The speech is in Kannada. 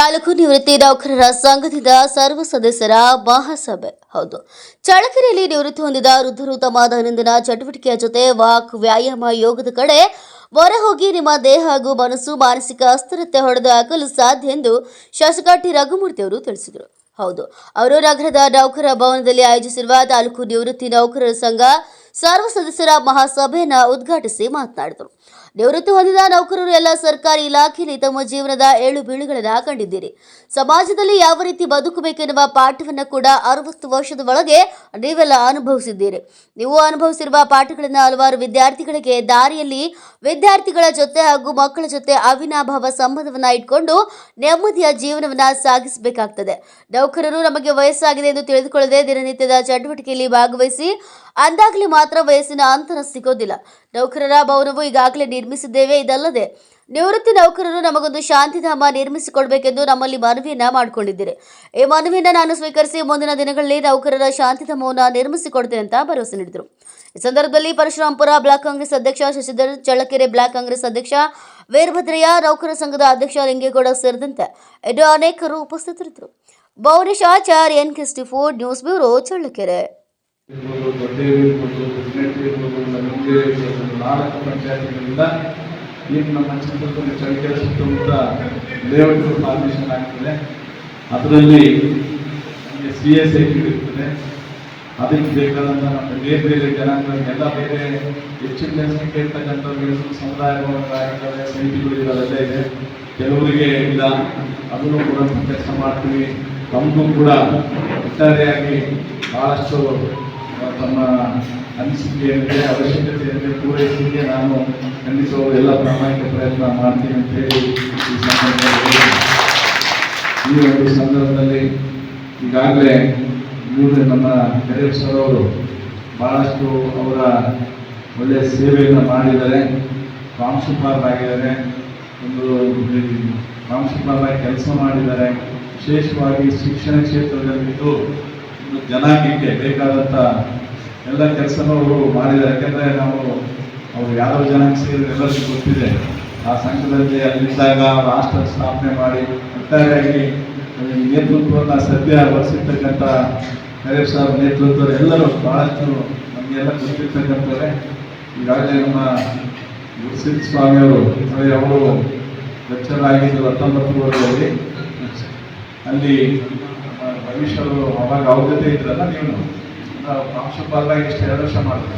ತಾಲೂಕು ನಿವೃತ್ತಿ ನೌಕರರ ಸಂಘದಿಂದ ಸರ್ವ ಸದಸ್ಯರ ಮಹಾಸಭೆ. ಹೌದು. ಚಳಕೆರೆಯಲ್ಲಿ ನಿವೃತ್ತಿ ಹೊಂದಿದ ವೃದ್ಧರು ತಮ್ಮ ದೈನಂದಿನ ಚಟುವಟಿಕೆಯ ಜೊತೆ ವಾಕ್, ವ್ಯಾಯಾಮ, ಯೋಗದ ಕಡೆ ಹೊರ ಹೋಗಿ ನಿಮ್ಮ ದೇಹ ಹಾಗೂ ಮನಸ್ಸು ಮಾನಸಿಕ ಅಸ್ಥಿರತೆ ಹೊಡೆದು ಹಾಕಲು ಸಾಧ್ಯ ಎಂದು ಶಾಸಕ ಟಿ. ರಘುಮೂರ್ತಿ ಅವರು ತಿಳಿಸಿದರು. ಹೌದು. ಅವರು ನಗರದ ನೌಕರ ಭವನದಲ್ಲಿ ಆಯೋಜಿಸಿರುವ ತಾಲೂಕು ನಿವೃತ್ತಿ ನೌಕರರ ಸಂಘ ಸರ್ವ ಸದಸ್ಯರ ಮಹಾಸಭೆಯನ್ನು ಉದ್ಘಾಟಿಸಿ ಮಾತನಾಡಿದರು. ನಿವೃತ್ತಿ ಹೊಂದಿದ ನೌಕರರು ಎಲ್ಲ ಸರ್ಕಾರಿ ಇಲಾಖೆಯಲ್ಲಿ ತಮ್ಮ ಜೀವನದ ಏಳು ಬೀಳುಗಳನ್ನು ಕಂಡಿದ್ದೀರಿ. ಸಮಾಜದಲ್ಲಿ ಯಾವ ರೀತಿ ಬದುಕಬೇಕೆನ್ನುವ ಪಾಠವನ್ನು ಕೂಡ ಅರವತ್ತು ವರ್ಷದ ಒಳಗೆ ನೀವೆಲ್ಲ ಅನುಭವಿಸಿದ್ದೀರಿ. ನೀವು ಅನುಭವಿಸಿರುವ ಪಾಠಗಳನ್ನು ಹಲವಾರು ವಿದ್ಯಾರ್ಥಿಗಳಿಗೆ ದಾರಿಯಲ್ಲಿ ವಿದ್ಯಾರ್ಥಿಗಳ ಜೊತೆ ಹಾಗೂ ಮಕ್ಕಳ ಜೊತೆ ಅವಿನಾಭಾವ ಸಂಬಂಧವನ್ನ ಇಟ್ಕೊಂಡು ನೆಮ್ಮದಿಯ ಜೀವನವನ್ನ ಸಾಗಿಸಬೇಕಾಗ್ತದೆ. ನೌಕರರು ನಮಗೆ ವಯಸ್ಸಾಗಿದೆ ಎಂದು ತಿಳಿದುಕೊಳ್ಳದೆ ದಿನನಿತ್ಯದ ಚಟುವಟಿಕೆಯಲ್ಲಿ ಭಾಗವಹಿಸಿ ಅಂದಾಗಲಿ ಮಾತ್ರ ವಯಸ್ಸಿನ ಅಂತರ ಸಿಗೋದಿಲ್ಲ. ನೌಕರರ ಭವನವು ಈಗಾಗಲೇ ನಿರ್ಮಿಸಿದ್ದೇವೆ. ಇದಲ್ಲದೆ ನಿವೃತ್ತಿ ನೌಕರರು ನಮಗೊಂದು ಶಾಂತಿಧಾಮ ನಿರ್ಮಿಸಿಕೊಡ್ಬೇಕೆಂದು ನಮ್ಮಲ್ಲಿ ಮನವಿಯನ್ನ ಮಾಡಿಕೊಂಡಿದ್ದೀರಿ. ಈ ಮನವಿಯನ್ನ ನಾನು ಸ್ವೀಕರಿಸಿ ಮುಂದಿನ ದಿನಗಳಲ್ಲಿ ನೌಕರರ ಶಾಂತಿಧಾಮವನ್ನು ನಿರ್ಮಿಸಿಕೊಡ್ತೇನೆ ಅಂತ ಭರವಸೆ ನೀಡಿದರು. ಈ ಸಂದರ್ಭದಲ್ಲಿ ಪರಶುರಾಂಪುರ ಬ್ಲಾಕ್ ಕಾಂಗ್ರೆಸ್ ಅಧ್ಯಕ್ಷ ಶಶಿಧರ್, ಚಳ್ಳಕೆರೆ ಬ್ಲಾಕ್ ಕಾಂಗ್ರೆಸ್ ಅಧ್ಯಕ್ಷ ವೀರಭದ್ರಯ್ಯ, ನೌಕರ ಸಂಘದ ಅಧ್ಯಕ್ಷ ಲಿಂಗೇಗೌಡ ಸೇರಿದಂತೆ ಇದು ಅನೇಕರು ಉಪಸ್ಥಿತರಿದ್ದರು. ಭುವನೇಶ್ ಆಚಾರ್ ಎನ್ ಕೆಸ್ಟಿ ಫೋರ್ ನ್ಯೂಸ್ ಬ್ಯೂರೋ, ಚಳ್ಳಕೆರೆ. ಇರ್ಬೋದು ದೊಡ್ಡೇರಿ ಇರ್ಬೋದು ಹದಿನೆಂಟು ಇರ್ಬೋದು ನಮಗೆ ಇರ್ಬೋದು ನಾಲ್ಕು ಪಂಚಾಯತ್ಗಳಿಂದ ಈಗ ನಮ್ಮ ಚಿತ್ರದುರ್ಗ ಚಳ್ಳಕೆರೆ ಸುತ್ತಮುತ್ತ ಲೇಔಟ್ ಫಾರ್ಮೇಷನ್ ಆಗ್ತದೆ ಅದರಲ್ಲಿ ನಮಗೆ ಸಿ ಎಸ್ ಐ ಇರ್ತದೆ ಅದಕ್ಕೆ ಬೇಕಾದಂಥ ನಮ್ಮ ಬೇರೆ ಬೇರೆ ಜನಾಂಗ ಎಲ್ಲ ಬೇರೆ ಹೆಚ್ಚಿನ ಜನಸಂಖ್ಯೆ ಇರ್ತಕ್ಕಂಥವ್ರು ಸಮುದಾಯ ಭವನಗಳಾಗಿದ್ದಾವೆ ಸಮಿತಿಗಳು ಇರೋದೆಲ್ಲ ಇದೆ. ಕೆಲವರಿಗೆ ಇಲ್ಲ. ಅದನ್ನು ಕೂಡ ಕೆಲಸ ಮಾಡ್ತೀವಿ. ನಮಗೂ ಕೂಡ ಒಟ್ಟಾರೆಯಾಗಿ ಭಾಳಷ್ಟು ತಮ್ಮ ಅನಿಸಿಕೆಯಂತೆ, ಅವಶ್ಯಕತೆಯಂತೆ ಪೂರೈಸಲಿಕ್ಕೆ ನಾನು ಖಂಡಿಸುವ ಎಲ್ಲ ಪ್ರಾಮಾಣಿಕ ಪ್ರಯತ್ನ ಮಾಡ್ತೀನಿ ಅಂತ ಹೇಳಿ ಈ ಸಂದರ್ಭದಲ್ಲಿ ಈ ಒಂದು ಸಂದರ್ಭದಲ್ಲಿ ಈಗಾಗಲೇ ಇವರು ನಮ್ಮ ಕರೀರ್ ಸರ್ ಅವರು ಭಾಳಷ್ಟು ಅವರ ಒಳ್ಳೆಯ ಸೇವೆಯನ್ನು ಮಾಡಿದ್ದಾರೆ. ಪ್ರಾಂಶುಪಾಲರಾಗಿದ್ದಾರೆ ಒಂದು ಪ್ರಾಂಶುಪಾಲರಾಗಿ ಕೆಲಸ ಮಾಡಿದ್ದಾರೆ. ವಿಶೇಷವಾಗಿ ಶಿಕ್ಷಣ ಕ್ಷೇತ್ರದಲ್ಲಿದ್ದು ಜನಾಂಗಕ್ಕೆ ಬೇಕಾದಂಥ ಎಲ್ಲ ಕೆಲಸನೂ ಅವರು ಮಾಡಿದ್ದಾರೆ. ಯಾಕೆಂದರೆ ನಾವು ಅವರು ಯಾವ ಜನಾಂಗ ಸೇರಿ ಎಲ್ಲರಿಗೂ ಗೊತ್ತಿದೆ. ಆ ಸಂಘದಲ್ಲಿ ಅಲ್ಲಿದ್ದಾಗ ರಾಷ್ಟ್ರ ಸ್ಥಾಪನೆ ಮಾಡಿ ಒಟ್ಟಾರೆಯಾಗಿ ನೇತೃತ್ವವನ್ನು ಸದ್ಯ ವಹಿಸಿರ್ತಕ್ಕಂಥ ಕರೀರ್ ಸಾಹೇಬ್ ನೇತೃತ್ವದ ಎಲ್ಲರೂ ಭಾಳಷ್ಟು ನಮಗೆಲ್ಲ ಗೊತ್ತಿರ್ತಕ್ಕಂಥವ್ರೆ. ಈಗಾಗಲೇ ನಮ್ಮ ಗುರುಸಿದ್ ಸ್ವಾಮಿಯವರು ಅಂದರೆ ಅವರು ಲೆಕ್ಚರ್ ಆಗಿದ್ದು ಹತ್ತೊಂಬತ್ತು ಅಲ್ಲಿ ಜಗದೀಶ್ ಅವಾಗ ಅವ್ರ ಜೊತೆ ಇದ್ರಲ್ಲ ನೀವು ಪ್ರಾಂಶುಪಾಲಾಗಿ ಇಷ್ಟು ಎರಡು ವರ್ಷ. ಮಾಡ್ತೀವಿ